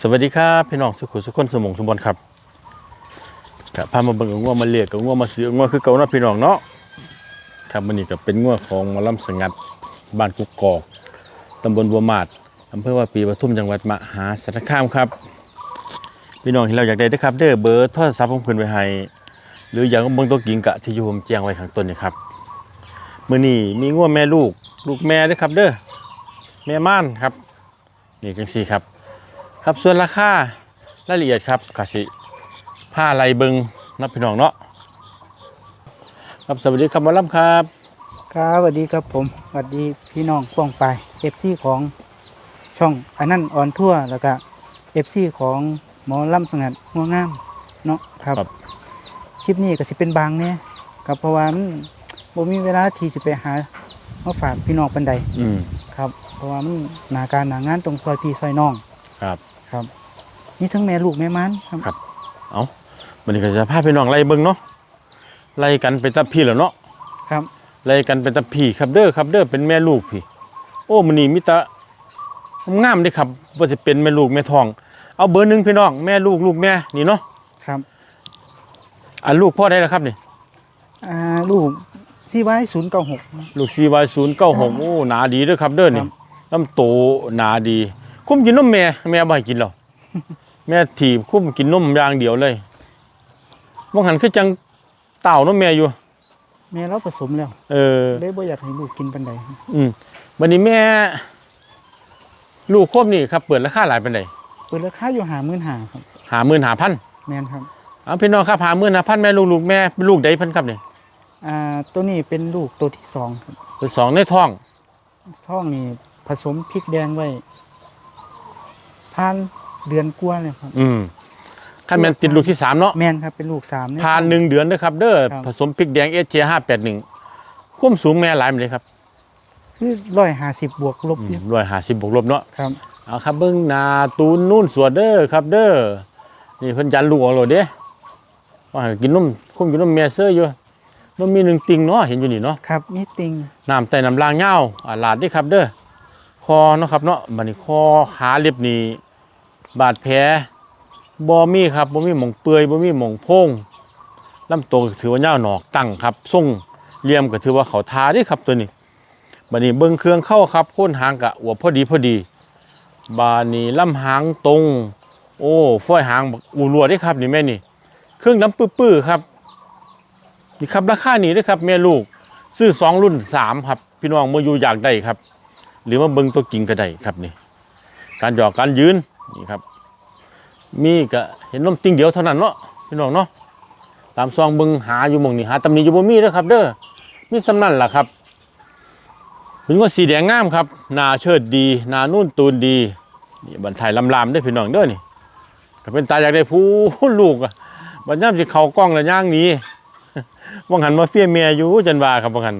สวัสดีครับพี่น้องสุขุสุขคนสมองสมบัติครับกับพามาเบิ่งกับงัวมาเลียกกับงัวมาซื้องัวคือเก่าเนาะพี่น้องเนาะครับมันนี่ก็เป็นงัวของมอลำสงัดบ้านกุกกอกตำบลบัวมาดอำเภอว่าปีปทุมจังหวัดมหาสารคามครับ พี่น้องที่เราอยากได้เด้อครับ เด้อเบอร์โทรศัพท์ของเพิ่นไว้ให้หรืออยากเบิ่งตัวกิ่งกะที่อยู่ผมแจ้งไว้ข้างต้นนี่ครับมื้อนี้มีงัวแม่ลูก ลูกแม่ด้อครับ เด้อแม่ม่านครับนี่จังซี่ครับ ครับส่วนราคารายละเอียดครับกสิผ้าลายเบิงนับพี่น้องเนาะครับสวัสดีครับหมอลำครับครับสวัสดีครับผมสวัสดีพี่น้องกว้างไปเอฟซีของช่องอันนั้นออนทั่วแล้วก็เอฟซีของหมอล่ำสงัดงัวงามเนาะครับคลิปนี้ก็สิเป็นบางเนี่ยครับเพราะว่ามันบ่มีเวลาที่สิไปหามาฝากพี่น้องปันใดอืมครับ เพราะว่ามันหนาการหนางานตรงซอยพี่ซอยน้องครับ ครับ นี่ทั้งแม่ลูกแม่มันครับครับ เอาวันนี้ก็จะพาพี่น้องไล่เบิงเนาะไล่กันเป็นตาพี่แล้วเนาะครับไล่กันเป็นตาพี่ครับเด้อครับเด้อเป็นแม่ลูกพี่ โอ้มันนี่มิตางามเด้ครับว่าจะเป็นแม่ลูกแม่ทอง เอาเบอร์หนึ่งพี่น้องแม่ลูกลูกแม่นี่เนาะครับอะลูกพ่อได้แล้วครับนี่อ่าลูกซีไว้ศูนย์เก้าหกลูก CY 0 9 6โอ้หนาดีเด้อครับเด้อครันี่บน้ำโตหนาดี คุ้มกินนมแม่แม่บ่ให้กินหรอกแม่ถีบคุ้มกินนมอย่างเดียวเลยบางหันคือจังเต่านมแม่อยู่ แม่เราผสมแล้วเออ เลยบ่อยากให้ลูกกินปันใดอืมวันนี้แม่ ลูกควบนี่ครับ เปิดราคาหลายเป็นไดเปิดราคาอยู่หาหมื่นหาครับ หาหมื่นหาพันแมนครับเอาพี่น้องครับหาหมื่นหาพันแม่ลูกลูกแม่ลูกใดเพันครับนี่อ่าตัวนี้เป็นลูกตัวที่สองครับเป็นสองในท้องท้องนี่ผสมพริกแดงไว้ ผ่านเดือนกว่าเลยครับ อืมขั้นแม่นติดลูกที่สามเนาะแมนครับเป็นลูกสามใผ่านหนึ่งเดือนเด้อครับ เด้อครับผสมพริกแดงเอเจห้าแปดหนึ่งคุ้มสูงแม่หลายมันเลยครับคือร้อยห้าสิบบวกลบอยู่ร้อยหาสิบบวกลบเนาะครับเอาครับเบิ้งหนาตูนนู่นสวดเด้อครับ เด้อนี่เพิ่นยันลูกเอาโลดเด้ว่าให้กินนมคุ้มกินนมแม่เสื้ออยู่นมมีหนึ่งติงเนาะเห็นอยู่นี่เนาะครับมีติงน้ำไตน้ำลางเงาวอาลาดเด้ครับ เด้อคอเนาะครับเนาะบัดนี้คอขาเล็บนี่ บาดแผลบ่มีครับบ่มีหม่องเปื่อยบ่มีหม่องโพงลำตัวถือว่ายาหนอกตั้งครับทรงเลี่ยมก็ถือว่าเขาทาด้วยครับตัวนี้บัดนี้เบิ่งเครื่องเข้าครับโค่นหางกะอวบพอดีพอดี บานี้ลำหางตรง โอ้ฝ้อยหางบักอูรัวด้วยครับนี่แม่นี่ เครื่องน้ำปื้อๆครับนี่ครับราคานี้ด้อครับแม่ลูกซื้อสองรุ่นสามครับ พี่น้องมาอยู่อยากได้ครับ หรือว่าเบิ่งตัวกิ่งก็ได้ครับนี่ การหยอกการยืน นี่ครับ มีก็เห็นนมติ่งเดียวเท่านั้นเนาะพี่น้องเนาะตามซองบิ่งหาอยู่มองนี่หาตำหนิอยู่บ่มีเด้อครับ เด้อมีสำนั่นล่ะครับเป็นว่าสีแดงงามครับนาเชิดดี นานุ่นตูนดีนี่บันทายลำลามได้พี่น้องเด้อนี่ก็เป็นตาอยากได้ผู้ลูกอะบันย่ำสิเขากล้องแล้วย่างนี้วังหันมาเฟี้ยเมียอยู่จันวาครับวังหัน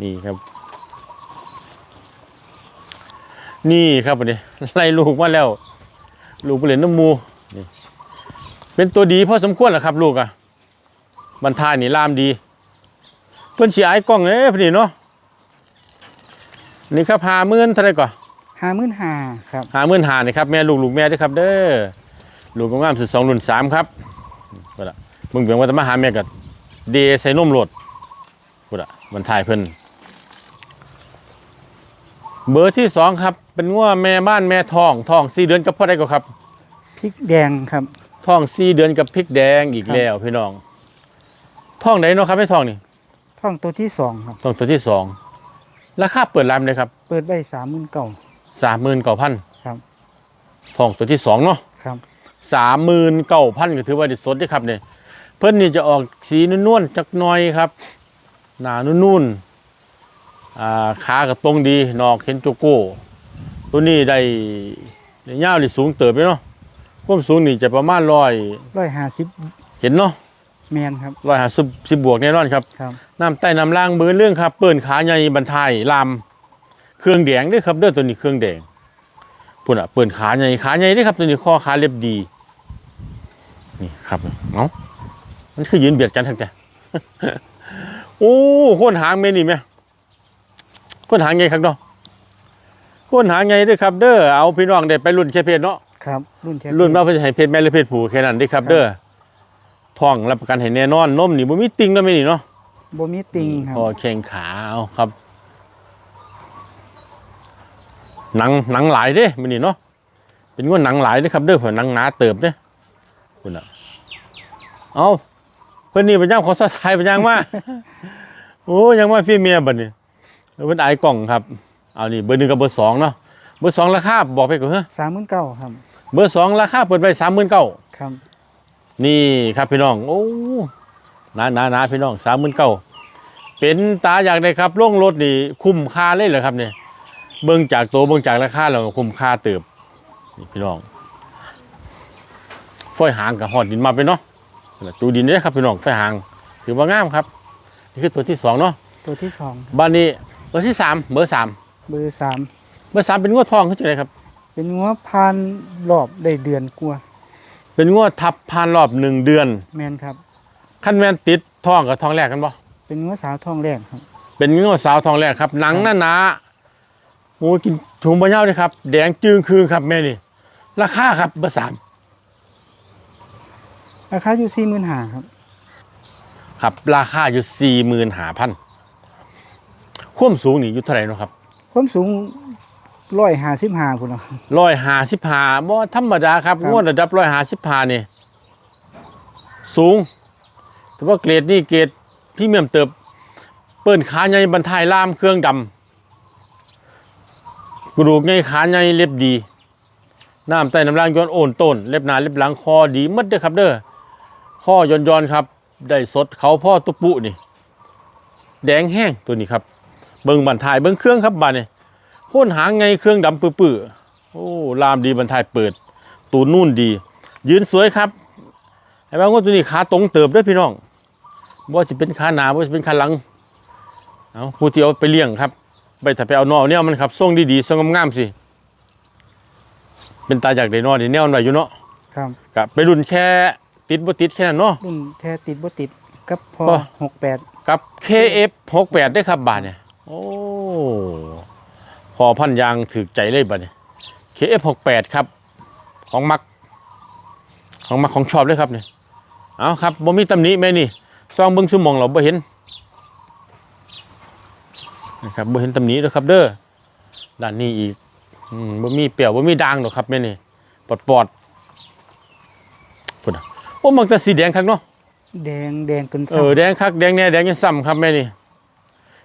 นี่ครับ นี่ครับวันนี้ไล่ลูกมาแล้ว ลูกไปเล่นน้ำหมูนี่เป็นตัวดีพอสมควรแหละครับ ลูกอะบรรทายนี่ลามดี เพิ่นสีไอ้กล้องเอ้พอดีเนาะนี่ครับหาหมื่นเท่าไหรก่อนห้าหมื่นห้าครับหาหมื่นหานี่ครับแม่ลูกลูกแม่ด้วยครับ เด้อลูกงามสุดสองรุ่นสามครับก็ละมึงเบียงว่าจะมาหาแม่กับเดใส่นมโหลดกูละมันถ่ายเพิ่น เบอร์ที่สองครับ เป็นง่วแม่บ้านแม่ทองทองสี่เดือนกับพ่อได้ก็ครับพริกแดงครับ ทองสี่เดือนกับพริกแดงอีกแล้วพี่น้องทองไหนเนาะครับไม่ทองนี่ท้องตัวที่สองครับ ทองตัวที่สองราคาเปิดร้านเลยครับเปิดไว้สามหมื่นเก่า สามหมื่นเก้าพันครับ ทองตัวที่สองเนาะ ครับ สามหมื่นเก้าพันก็ถือว่าไดีสดเด้อครับเนี่ยเพิ่นนี่จะออกสีนวลๆจักหน่อยครับ หนานุ่นๆอ่า ขากับตรงดีนอกเห็นโจโก้ ตัวนี้ได้ได้ยาวได้สูงเติบไปเนาะความสูงนี่จะประมาณร้อยร้อยห้าสิบเห็นเนาะแมนครับร้อยห้าสิบสิบบวกแน่นอนครับครับ น้ำใต้น้ำล่างเบือเรื่องครับ เปิ่นขาใหญ่บรรทายลามเครื่องแดงด้วยครับเด้อตัวนี้เครื่องแดงพุ่นอะเปิ่นขาใหญ่ขาใหญ่ด้วยครับตัวนี้ข้อขาเล็บดีนี่ครับเนาะมันคือยืนเบียดกันทั้งแต่โอ้โคนหางเมนี่ไหมโคนหางไงครับเนาะโคนหางไงด้วยครับเด้อเอาพี่น้องได้ไปรุ่นแค่เพจเนาะครับ รุ่นแชมป์รุ่นว่าเพิ่นจะให้เพศแม่หรือเพศผู้แค่นั้นเด้ครับครับเด้อท้องรับประกันให้แน่นอนนมนี่บ่มีติ่งแล้วแม่นี่เนาะบ่มีติงครับพอแข้งขาเอาครับหนังหนังหลายเด้มื้อนี้เนาะเป็นงวดหนังหลายเด้ครับเด้อเพิ่นหนังหนาเติบเด้คุณน่ะเอาเพิ่นนี่เป็นย่างขอสะทายเป็นย่างมาโอ้ยังมาพี่เมียบัดนี้ เพิ่นอายกล่องครับ เอานี่เบอร์หนึ่งกับเบอร์สองเนาะ เบอร์สองราคาบอกไปก่อนเฮ้สามหมื่นเก้าครับ เบอร์สองราคาเปิดไปสามหมื่นเก้าครับ นี่ครับพี่น้อง โอ้หนาหนาหนาพี่น้องสามหมื่นเก้าเป็นตาอยากได้ครับล่งรถนี่คุ้มค่าเลยเหรอครับเนี่ยเบิ่งจากตัวเบิ่งจากราคาแล้วก็คุ้มค่าเติบนี่พี่น้องฝ้อยหางกับหอดดินมาไปเนาะตูดินเนี่ยครับพี่น้องฝ้อยหางถือว่างามครับ นี่คือตัวที่สองเนาะตัวที่สองครับบ้านนี้ ตัวที่สามเบอร์สามเบอร์สามเบอร์สามเป็นงวดทองขึ้นจะไรครับ เป็นงัวพานรอบได้เดือนกว่าเป็นงวดทับผ่านรอบหนึ่งเดือน แมนครับขั้นแม่นติดทองกับทองแรกกันบ่เป็นงัวสาวทองแรกครับ เป็นงวดสาวทองแรกครับ หนังหนาหนาๆโอ้ยกินถุงบะเน่าเลยครับ แดงจึงคืนครับแม่นี่ราคาครับเบอร์สามราคาอยู่สี่หมื่นห้าครับ ครับ ราคาอยู่สี่หมื่นห้าพัน ความสูงนี่อยู่เท่าไหร่เนาะครับความสูงร้อยห้าสิบห้าคุณเนาะ ร้อยห้าสิบห้าบ่ธรรมดาครับครับ งวดระดับร้อยห้าสิบห้านี่สูง แต่ว่าเกรดนี่เกรดพรี่เมียมเติบ เปิ้นขาใหญ่บรรทายล่ามเครื่องดำกระดูกใหญ่ขาใหญ่เล็บดี น้ำใต้น้ำลางย้อนโอนต้น เล็บหนาเล็บหลังคอดีหมัดเด้อครับเด้อข้อยอนยอนๆครับ ได้สดเขาพ่อตุปุนี่ แดงแห้งตัวนี้ครับ เบิ่งบันทายเบิ่งเครื่องครับบานนี่โค่นหางไงเครื่องดำปื้อๆโอ้ลามดีบันทายเปิด ตูนนู่นดี ยืนสวยครับไอ้บ้างว่าตัวนี้ขาตรงเติบเด้วยพี่น้องบ่ว่าสิเป็นขาหนาบ่ว่าสิเป็นขาหลังเอาผู้ที่เอาไปเลี้ยงครับ ไปถ้าไปเอานอเนี่ยมันครับทรงดีๆทรงงามๆสิเป็นตาจากได้นอนี่แนวมันไว้อยู่เนาะครับกับไปรุ่นแค่ติดบ่ติดแค่นั้นเนาะรุ่นแท้ติดบ่ติดกับพอพอหกแปดกับ KF 68ได้ครับบาทเนี่ย โอ้พอพันยางถือใจเลยบาทเนี่ย KF 68ครับ ของมัก ของมักของชอบเลยครับเนี่ยเอาครับบ่มีตำหนิแม่นี่ซองเบิ่งชั่วโมงเราบ่เห็นนะครับบ่เห็นตำหนิเด้อครับเด้อด้านนี้อีกอืมบ่มีเปรี้ยวบ่มีด่างหรอกครับแม่นี่ปอดปอดๆพุ่นน่ะโอ้มันก็สีแดงครับเนาะแดงแดงจนเออแดงคักแดงเนี่ยแดงยังซ้ำครับแม่นี่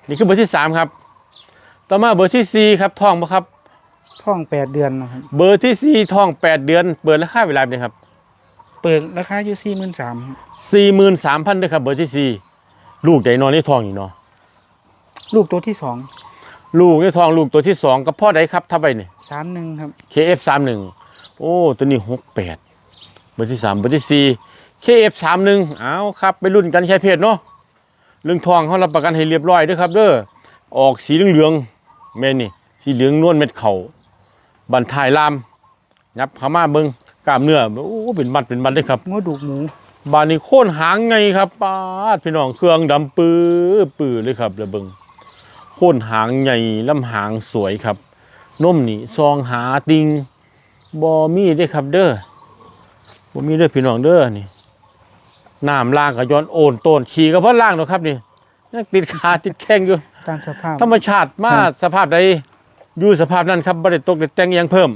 นี่คือเบอร์ที่สามครับ ต่อมาเบอร์ที่สี่ครับทองปะครับ ท้องแปดเดือนนะครับ เบอร์ที่สี่ทองแปดเดือน เปิดราคาเวลาเนี่ยครับเปิดราคาอยู่สี่หมื่นสามสี่หมื่นสามพันด้วยครับเบอร์ที่สี่ลูกใหญ่นอนนี่ทองอยู่เนาะลูกตัวที่สองลูกนี่ทองลูกตัวที่สองกับพ่อใดครับถ้าไปเนี่ย สามหนึ่งครับ KF สามหนึ่งโอ้ตัวนี้หกแปดเบอร์ที่สามเบอร์ที่สี่ KF สามหนึ่งเอาครับ ไปรุ่นกันแค่เพศเนาะ เรื่องทองเขารับประกันให้เรียบร้อยด้วยครับเด้อออกสีเหลืองๆแม่นี่สีเหลืองนวลเม็ดเข่าบันทายลามยับเข้ามาเบิงกล้ามเนื้อโอ้เป็นบัดเป็นบัดเลยครับงัวดูกหมูบานนี้โค่นหางไงครับป้าดพี่น้องเครื่องดำปื้อปื้อเลยครับแล้วเบิงโค่นหางใหญ่ลำหางสวยครับนมนี่ซองหาติงบอมีเด้อครับเด้อบอมีเด้อพี่น้องเด้อนี่ น้ำล่างกับย้อนโอนโตนขี่ก็เพราะล่างเนาะครับนี่ยังติดขาติดแข้งอยู่ ตามสภาพ ธรรมชาติมาครับ สภาพใดอยู่สภาพนั้นครับบ่ได้ตกได้แต่งอิหยังเพิ่ม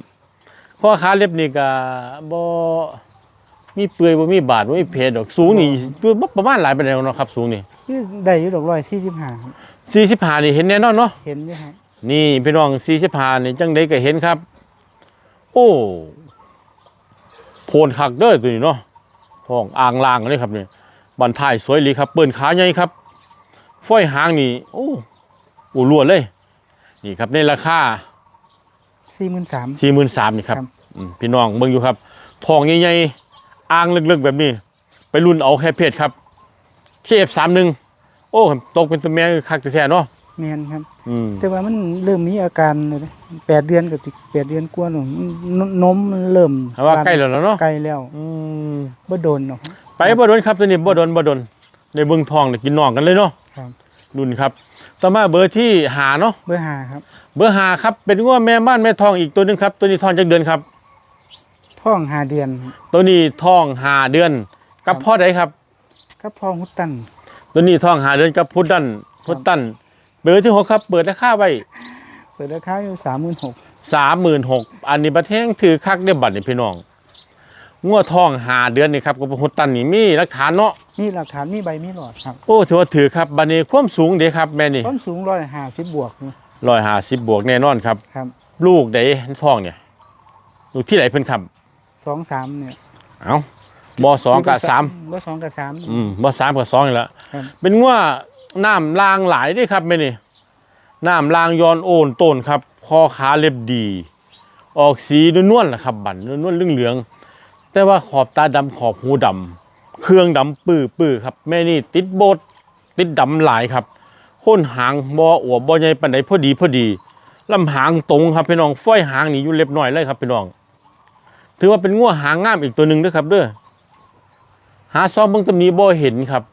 เพราะขาเล็บนี่ก็บ่มีเปื่อยบ่มีบาดบ่มีเพดอกสูงนี่ประมาณหลายปานใดเนาะครับ สูงนี่คือได้อยู่ดอกร้อยสี่สิบห้าครับ45นี่เห็นแน่นอนเนาะ เห็นไหมครับนี่พี่น้อง45นี่จังไดก็เห็นครับ โอ้โพนคักเด้อตัวนี้เนาะ ท้องอ่างล่างเลยครับนี่บันท้ายสวยหลีครับ เปิ้นขาใหญ่ครับฝ้อยหางนี่โอ้โอ้ล้วนเลย นี่ครับในราคาสี่หมื่นสามสี่หมื่นสามนี่ครับครับ อืมพี่น้องเบิ่งอยู่ครับทองใหญ่ๆอ่างลึกๆแบบนี้ ไปรุ่นเอาแค่เพศครับเคฟสามหนึ่งโอ้ตกเป็นตัวแม่คักแท้ๆเนาะ เมียนครับ อืมแต่ว่ามันเริ่มมีอาการเลยนะแปดเดือนกับแปดเดือนกว่าหนูนนมมันเริ่มแต่ว่าใกล้แล้วเนาะใกล้แล้วอืมบ่โดนเนาะไปบ่โดนครับตัวนี้บ่โดนบ่โดนในเบิ่งทองเนี่ยกินน้องกันเลยเนาะครับ รุ่นครับต่อมาเบอร์ที่หาเนาะเบอร์ห้าครับ เบอร์หาครับเป็นง้อแม่บ้านแม่ทองอีกตัวหนึงครับ ตัวนี้ทองจักเดือนครับ ท้องหาเดือนตัวนี้ท้องหาเดือน กับพ่อใดครับ ก็พ่อฮุตตันตัวนี้ท้องหาเดือนกับพุดดันพุดตัน เบอร์ที่หกครับ เปิดราคาไว้เปิดราคาอยู่สามหมื่นหกสามหมื่นหกอันนี้ประเทศถือคักเดียบัตรนี่พี่น้องงัวท้องหาเดือนนี่ครับกับพุดตันนี่มีหลักฐานเนาะมีหลักฐานมีใบมีหลอดครับโอ้ถือว่าถือครับบันนี้ความสูงเด้ครับแม่นี่ความสูงร้อยห้าสิบบวกนี่ร้อยห้าสิบบวกแน่นอนครับครับ ลูกใดท้องเนี่ยลูกที่ไหนเพิ่นครับสองสามเนี่ยเอาบอสองกับสามบ่สองกับสามอืมบอสามกับสองอีกแล้วครับเป็นว่า น้ำลางหลายด้วยครับแม่นี่น้ำลางยอนโอนต้นครับ คอขาเล็บดี ออกสีนวลๆนะครับ บันนวลๆเหลืองๆแต่ว่าขอบตาดำขอบหูดำเครื่องดำปื้อปื้อครับแม่นี่ติดโบดติดดำหลายครับโค้นหางบออวบบ่ใหญ่ปานใดพอดีพอดีลำหางตรงครับพี่น้องฝ้อยหางนี่อยู่เล็บหน่อยเลยครับพี่น้อง ถือว่าเป็นงัวหางงามอีกตัวหนึ่งด้วยครับเด้อหาซ้อมเบิ่งตำนี้บ่เห็นครับ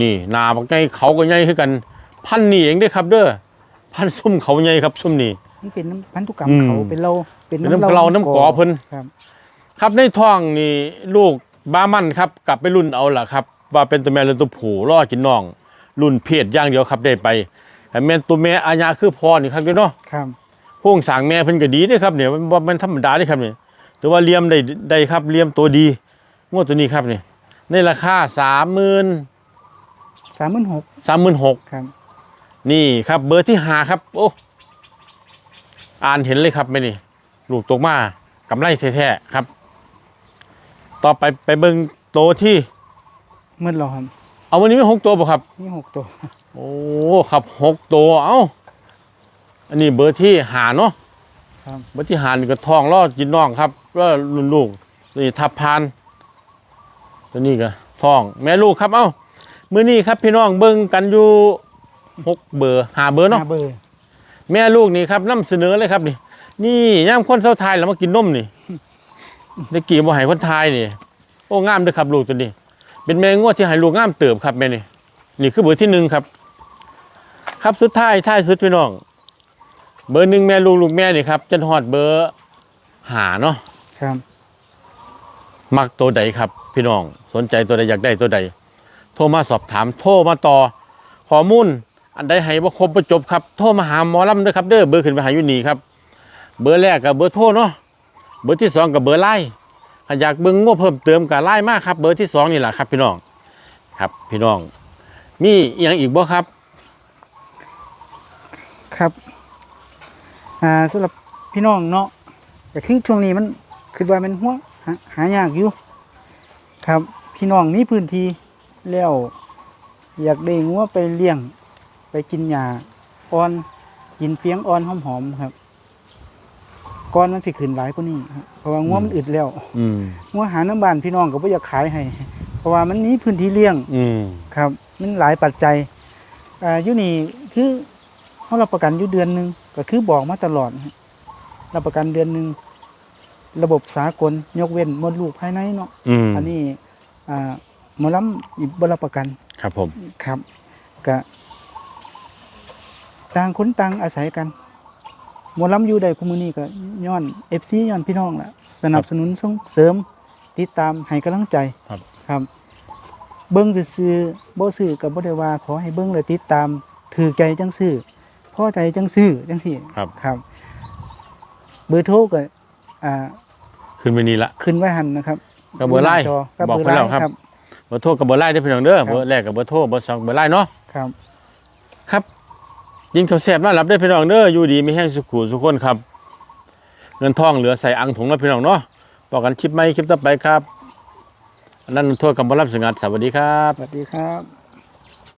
นี่หนาบักใหญ่เขาก็ใหญ่คือกัน พันนี่เองเด้อครับ เด้อพันซุ่มเขาใหญ่ครับซุ่มนี่มันเป็นน้ำพันธุกรรมอืมเขาเป็นเราเป็นเป็นน้ำเราน้ำกอเพิ่นครับครับในท้องนี่ลูกบ้ามันครับ กลับไปรุ่นเอาล่ะครับ ว่าเป็นตัวแม่หรือตัวผู้รอกินน้อง รุ่นเพศอย่างเดียวครับได้ไปแต่แม่นตัวแม่อาญาคือพ่อนี่ครับเด้อเนาะครับพวกสร้างแม่เพิ่นก็ดีเด้อครับเนี่ยมันบ่แมันธรรมดาเด้อครับเนี่ยแต่ว่าเลี้ยมได้ได้ครับเลี้ยมตัวดีงวดตัวนี้ครับนี่ในราคา30,000 สามหมื่นหก36,000ครับ นี่ครับ เบอร์ที่หาครับ โอ้อ่านเห็นเลยครับไม่นี่ลูกตกมากำไรแท้ๆครับ ต่อไปไปเบิ่งโตวที่เมื่อเราครับเอาวันนี้มีหกตัวป่ะครับนี่หกตัว โอ้ครับหกตัวเอ้าอันนี้เบอร์ที่หาเนาะครับเบอร์ที่หานี่ก็ทองรอดกินน้องครับแล้วรุ่นลูกนี่ทับพานตัวนี้ก็ทอง แม่ลูกครับเอ้า มื้อนี้ครับพี่น้องเบิ่งกันอยู่หกเบอร์หาเบอร์เนาะหาเบอร์แม่ลูกนี่ครับนํเสนอเลยครับนี่ นี่ย่ามคนเท่าไทยแล้วมากินนมนี่ได้กี่บ่ให้คนไทยนี่ โอ้งามเด้อครับลูกตัวนี้ เป็นแม่งวดที่ให้ลูกงามเติบครับแม่นี่ นี่คือเบอร์ที่หนึ่งครับ ครับสุดท้ายท้ายสุดพี่น้อง เบอร์หนึ่งแม่ลูกลูกแม่นี่ครับจนฮอดเบอร์หาเนาะ ครับ มักตัวใดครับ พี่น้องสนใจตัวใดอยากได้ตัวใด โทรมาสอบถามโทรมาต่อข้อมูลอันใดให้บ่ครบบ่จบครับโทรมาหาหมอลำเด้อครับเด้อเบอร์ขึ้นไปหาอยู่นี่ครับ เบอร์แรกกับเบอร์โทรเนาะเบอร์ที่สองกับเบอร์ไลน์ถ้าอยากเบิ่งงบเพิ่มเติมกับไลน์มากครับเบอร์ที่สองนี่แหละครับ พี่น้องครับพี่น้อง มีอีกอย่างอีกบ่ครับ ครับ อ่าสำหรับพี่น้องเนาะแต่คือช่วงนี้มันคือว่ามันหัวหาหายากอยู่ ครับ พี่น้องมีพื้นที่ แล้วอยากได้งัวไปเลี้ยง ไปกินหญ้าอ่อนกินเฟียงอ่อนหอมๆครับก้อนมันสิขึ้นหลายกว่านี้ครับเพราะว่างัวมันอึดแล้วอืมงัวหาน้ำบานพี่น้องก็บ่อยากขายให้ เพราะว่ามันมีพื้นที่เลี้ยงอืมครับ มันหลายปัจจัยอ่าอยู่นี่คือเขารับประกันอยู่เดือนหนึ่งก็คือบอกมาตลอดนะฮะรับประกันเดือนหนึ่งระบบสากลยกเว้นมดลูกภายในเนาะ อืมอันนี้อ่า หมอลำอีกบรับประกัน ครับผม ครับกะต่างคนต่างอาศัยกันหมอลำอยู่ใดคุมือนี้ก็ย้อนเอฟซีย้อนพี่น้องแหละสนับสนุนส่งเสริมติดตามให้กำลังใจครับ ครับ เบิ้งซื่อๆบ่ซื้อกับบ่ได้ว่าขอให้เบิ้งและติดตามถือใจจังซื้อพอใจจังซื้อจังซี่ครับครับ เบอร์โทรก็อ่าขึ้นไปนี่ละขึ้นไว้หันนะครับกับเบอร์ไลน์หน้าจอกับบอกเบอร์ไปแล้วไลน์ครับครับ เบอร์โทรกับเบอร์ไลน์ได้อพี่น้องเด้อครับเบอร์แรกกับเบอร์โทรเบอร์สองเบอร์ไลน์เนาะ ครับครับยินข้าวแซ่บน่ารับได้อพี่น้องเด้ออยู่ดีมีแห้งสุขุสุขคนครับ เงินทองเหลือใส่อังถุงนะพี่น้องเนาะบอกกันคลิปไหมคลิปต่อไปครับอันนั้นโทษกับบรับสงัดสวัสดีครับ สวัสดีครับ